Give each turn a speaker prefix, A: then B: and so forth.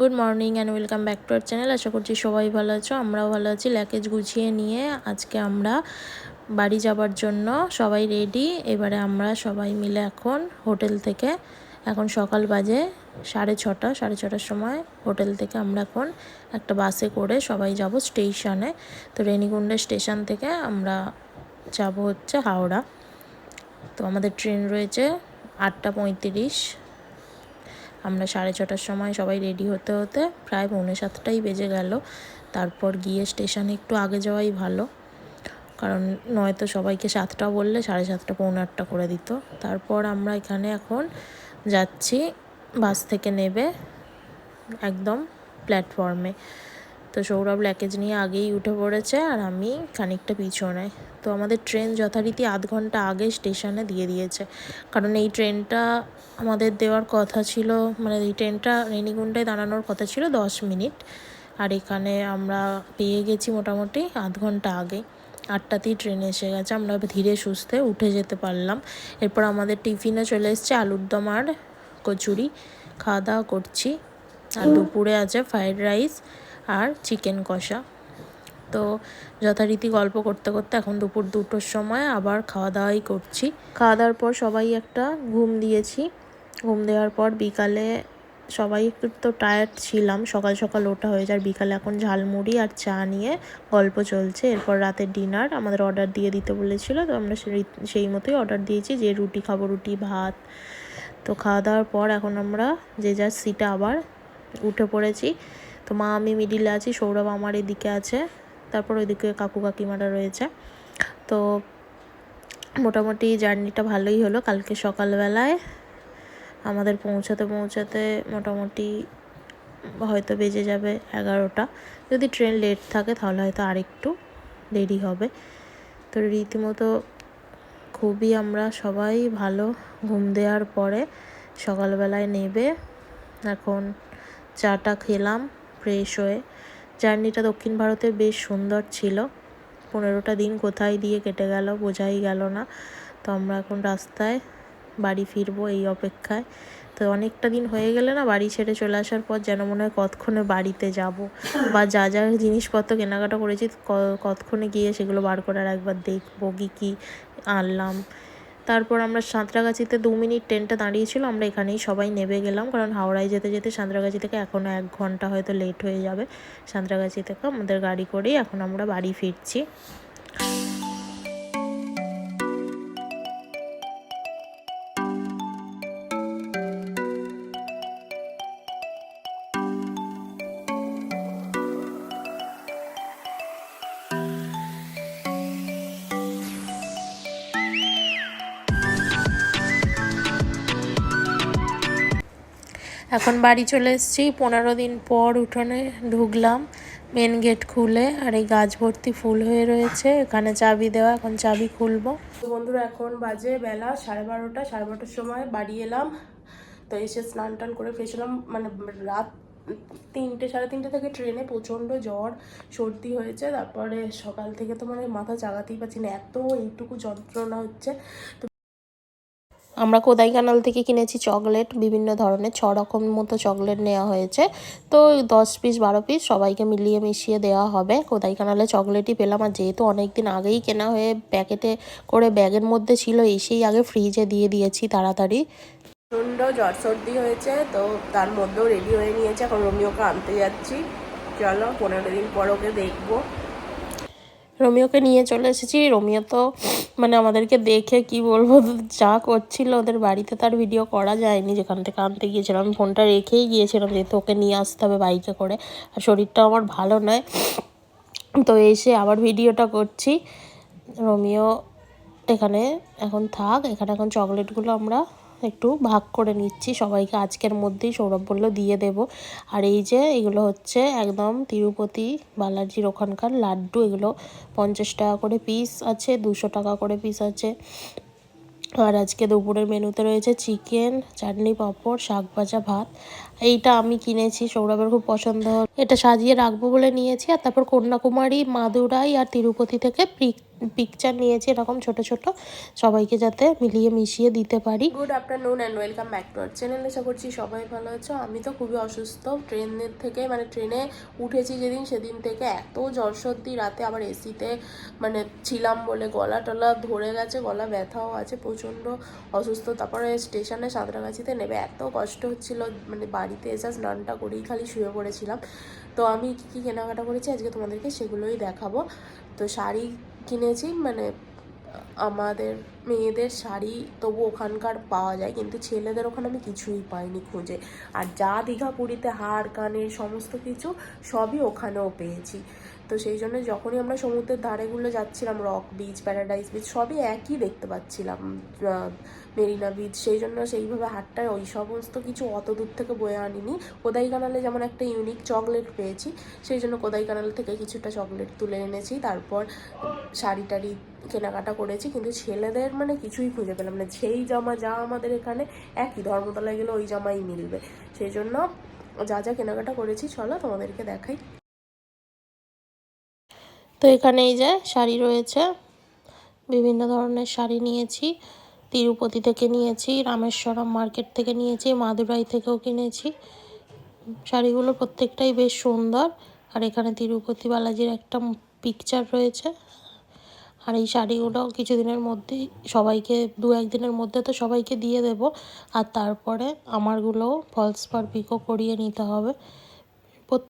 A: Good morning and welcome back to our channel আশা করছি সবাই ভালো আছো, আমরাও ভালো আছি। ল্যাকেজ গুছিয়ে নিয়ে আজকে আমরা বাড়ি যাবার জন্য সবাই রেডি এবারে আমরা সবাই মিলে এখন হোটেল থেকে, এখন সকাল বাজে সাড়ে ছটা, সাড়ে ছটার সময় হোটেল থেকে আমরা এখন একটা বাসে করে সবাই যাব স্টেশনে তো রেনিগুন্ডা স্টেশন থেকে আমরা যাব হচ্ছে হাওড়া। তো আমাদের ট্রেন রয়েছে আটটা পঁয়ত্রিশ। আমরা সাড়ে ছটার সময় সবাই রেডি হতে হতে প্রায় পৌনে সাতটাই বেজে গেল। তারপর গিয়ে স্টেশনে একটু আগে যাওয়াই ভালো। কারণ নয়তো সবাইকে সাতটা বললে সাড়ে সাতটা, পৌনে আটটা করে দিত। তারপর আমরা এখানে এখন যাচ্ছি, বাস থেকে নেবে একদম প্ল্যাটফর্মে তো সৌরভ ল্যাকেজ নিয়ে আগেই উঠে পড়েছে আর আমি খানিকটা পিছনে। তো আমাদের ট্রেন যথারীতি আধ ঘণ্টা আগে স্টেশনে দিয়ে দিয়েছে। কারণ এই ট্রেনটা আমাদের দেওয়ার কথা ছিল মানে এই ট্রেনটা রেনিগুন্ডায় দাঁড়ানোর কথা ছিল দশ মিনিট। আর এখানে আমরা পেয়ে গেছি মোটামুটি আধ ঘণ্টা আগে। আটটাতেই ট্রেন এসে গেছে আমরা ধীরে সুস্থে উঠে যেতে পারলাম। এরপর আমাদের টিফিনে চলে এসছে আলুর দম আর কচুরি। খাওয়া দাওয়া করছি। আর দুপুরে আছে ফ্রাইড রাইস আর চিকেন কষা। তো যথারীতি গল্প করতে করতে এখন দুপুর দুটোর সময় আবার খাওয়া দাওয়াই করছি। খাওয়া দাওয়ার পর সবাই একটা ঘুম দিয়েছি। ঘুম দেওয়ার পর বিকালে সবাই একটু তো টায়ার্ড ছিলাম। সকাল সকাল ওঠা হয়ে যায় বিকালে এখন ঝালমুড়ি আর চা নিয়ে গল্প চলছে। এরপর রাতের ডিনার আমাদের অর্ডার দিয়ে দিতে বলেছিল। তো আমরা সেই মতোই অর্ডার দিয়েছি যে রুটি খাব, রুটি, ভাত। তো খাওয়া দাওয়ার পর এখন আমরা যে যার সিটে আবার উঠে পড়েছি। তো মা আমি মিডিলে আছি, সৌরভ আমার এদিকে আছে, তারপর ওইদিকে কাকু কাকিমারা রয়েছে। তো মোটামুটি জার্নিটা ভালোই হলো, কালকে সকালবেলায় আমাদের পৌঁছাতে পৌঁছাতে মোটামুটি হয়তো বেজে যাবে এগারোটা। যদি ট্রেন লেট থাকে তাহলে হয়তো আরেকটু দেরি হবে। তো রীতিমতো খুবই আমরা সবাই ভালো ঘুম দেওয়ার পরে সকালবেলায় নেবে, এখন চাটা খেলাম ফ্রেশ হয়ে। জার্নিটা দক্ষিণ ভারতে বেশ সুন্দর ছিল। পনেরোটা দিন কোথায় দিয়ে কেটে গেল বোঝাই গেল না। তো আমরা এখন রাস্তায় বাড়ি ফিরবো এই অপেক্ষায়। তো অনেকটা দিন হয়ে গেলে না বাড়ি ছেড়ে চলে আসার পর যেন মনে হয় কতক্ষণে বাড়িতে যাব। বা যা যা জিনিসপত্র কেনাকাটা করেছি কতক্ষণে গিয়ে সেগুলো বার করার একবার দেখব, কী কী আনলাম। তারপর আমরা সাঁতরাগাছিতে দু মিনিট ট্রেনটা দাঁড়িয়েছিল, আমরা এখানেই সবাই নেবে গেলাম। কারণ হাওড়ায় যেতে যেতে সাঁতরাগাছি থেকে এখনও এক ঘণ্টা হয়তো লেট হয়ে যাবে। সাঁতরাগাছি থেকে আমাদের গাড়ি করেই এখন আমরা বাড়ি ফিরছি। এখন বাড়ি চলে এসেছি। পনেরো দিন পর উঠোনে ঢুকলাম। মেন গেট খুলে আর এই গাছ ভর্তি ফুল হয়ে রয়েছে। এখানে চাবি দেওয়া, এখন চাবি খুলবো। বন্ধুরা, এখন বাজে বেলা সাড়ে বারোটা, সাড়ে বারোটার সময় বাড়ি এলাম। তো এসে স্নান টান করে ফ্রেশ হলাম। মানে রাত তিনটে, সাড়ে তিনটে থেকে ট্রেনে প্রচণ্ড জ্বর, সর্দি হয়েছে। তারপরে সকাল থেকে তো মানে মাথা জাগাতেই পারছি না। এত এইটুকু যন্ত্রণা হচ্ছে। তো আমরা কোদাই কানাল থেকে কিনেছি চকলেট, বিভিন্ন ধরনের ছ রকম মতো চকলেট নেওয়া হয়েছে। তো দশ পিস, বারো পিস সবাইকে মিলিয়ে মিশিয়ে দেওয়া হবে। কোদাই কানালে চকলেটই পেলাম আর যেহেতু অনেক দিন আগেই কেনা হয়ে প্যাকেটে করে ব্যাগের মধ্যে ছিল, এসেই আগে ফ্রিজে দিয়ে দিয়েছি তাড়াতাড়ি। প্রচণ্ড জ্বর সর্দি হয়েছে, তো তার মধ্যেও রেডি হয়ে নিয়েছে। এখন রোমিওকে আনতে যাচ্ছি। চলো পনেরো দিন পর ওকে দেখব। রোমিওকে নিয়ে চলে এসেছি। রোমিও তো মানে আমাদেরকে দেখে কি বলব, যা করছিল ওদের বাড়িতে তার ভিডিও করা যায়নি। যেখান থেকে আনতে গিয়েছিলাম, আমি ফোনটা রেখেই গিয়েছিলাম যেহেতু ওকে নিয়ে আসতে হবে বাইকে করে। আর শরীরটা আমার ভালো নয়। তো এসে আবার ভিডিওটা করছি। রোমিও এখানে এখন থাক, এখানে এখন চকলেটগুলো আমরা একটু ভাগ করে নিচ্ছি। সবাইকে আজকের মধ্যেই সৌরভ বলল, দিয়ে দেব। আর এই যে, এগুলো হচ্ছে একদম তিরুপতি বালাজির ওখানকার লাড্ডু। এগুলো পঞ্চাশ টাকা করে পিস আছে, দুশো টাকা করে পিস আছে। আর আজকে দুপুরের মেনুতে রয়েছে চিকেন, চাটনি পাঁপড়, শাক ভাজা ভাত।
B: এইটা আমি কিনেছি, সৌরভের খুব পছন্দ এটা সাজিয়ে রাখব বলে নিয়েছি। আর তারপর কন্যাকুমারী, মাদুরাই আর তিরুপতি থেকে পিকচার নিয়েছি, এরকম ছোট ছোট। সবাইকে যাতে মিলিয়ে মিশিয়ে দিতে পারি। Good afternoon and welcome back to our channel আশা করছি সবাই ভালো আছো। আমি তো খুবই অসুস্থ। ট্রেনের থেকে মানে ট্রেনে উঠেছি যেদিন, সেদিন থেকে এত জ্বর সর্দি, রাতে আবার এসিতে মানে ছিলাম বলে গলা টলা ধরে গেছে, গলা ব্যথাও আছে, প্রচণ্ড অসুস্থ। তারপরে স্টেশনে সাঁতরাগাছিতে নেবে এত কষ্ট হচ্ছিল মানে বাড়িতে এসে স্নানটা করেই খালি শুয়ে পড়েছিলাম। তো আমি কী কী কেনাকাটা করেছি, আজকে তোমাদেরকে সেগুলোই দেখাবো। তো শাড়ি কিনেছি মানে আমাদের মেয়েদের শাড়ি তবু ওখানকার পাওয়া যায়, কিন্তু ছেলেদের ওখানে আমি কিছুই পাইনি খুঁজে। আর যা দীঘা পুরীতে হাড় কানের সমস্ত কিছু সবই ওখানেও পেয়েছি। তো সেই জন্য যখনই আমরা সমুদ্রের ধারেগুলো যাচ্ছিলাম রক বিচ প্যারাডাইস বিচ সবই একই দেখতে পাচ্ছিলাম মেরিনা বিচ সেই জন্য সেইভাবে হাটটায় ওই সমস্ত কিছু অত দূর থেকে বয়ে আনিনি। কোদাই কানালে যেমন একটা ইউনিক চকলেট পেয়েছি, সেই জন্য কোদাই কানাল থেকে কিছুটা চকলেট তুলে এনেছি। তারপর শাড়ি টাড়ি কেনাকাটা করেছি, কিন্তু ছেলেদের মানে কিছুই খুঁজে পেলাম না। সেই জামা যা আমাদের এখানে একই, ধর্মতলায় গেলে ওই জামাই মিলবে। সেই জন্য যা যা কেনাকাটা করেছি, চলো তোমাদেরকে দেখাই। তো এখানে এই যে শাড়ি রয়েছে। বিভিন্ন ধরনের শাড়ি নিয়েছি, তিরুপতি থেকে নিয়েছি, রামেশ্বরম মার্কেট থেকে নিয়েছি, মাদুরাই থেকেও কিনেছি। শাড়িগুলো প্রত্যেকটাই বেশ সুন্দর। আর এখানে তিরুপতি বালাজির একটা পিকচার রয়েছে। আর এই শাড়িগুলো কিছুদিনের মধ্যেই সবাইকে, দু একদিনের মধ্যে তো সবাইকে দিয়ে দেব। আর তারপরে আমারগুলোও ফলস পার পিকো করিয়ে নিতে হবে।